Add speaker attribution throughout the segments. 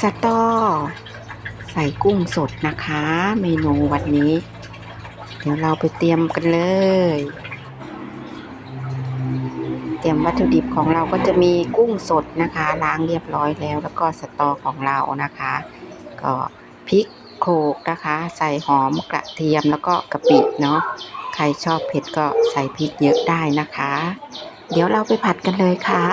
Speaker 1: สตอใส่กุ้งสดนะคะ เมนูวันนี้ เดี๋ยวเราไปเตรียมกันเลย เตรียมวัตถุดิบของเราก็จะมีกุ้งสดนะคะ ล้างเรียบร้อยแล้ว แล้วก็สตอของเรานะคะ ก็พริกโขกนะคะ ใส่หอมกระเทียมแล้วก็กะปิเนาะใครชอบเผ็ดก็ใส่พริกเยอะได้นะคะ เดี๋ยวเราไปผัดกันเลยค่ะ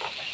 Speaker 1: Thank you.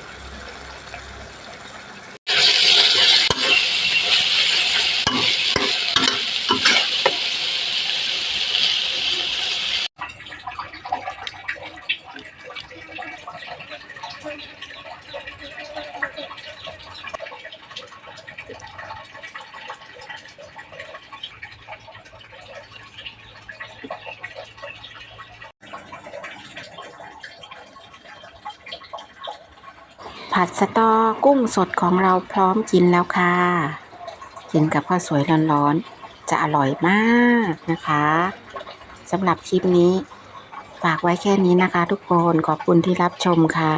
Speaker 1: ผัดสตอกุ้งสดของเราพร้อมกินแล้วค่ะ กินกับข้าวสวยร้อนๆ จะอร่อยมากนะคะสำหรับคลิปนี้ ฝากไว้แค่นี้นะคะทุกคน ขอบคุณที่รับชมค่ะ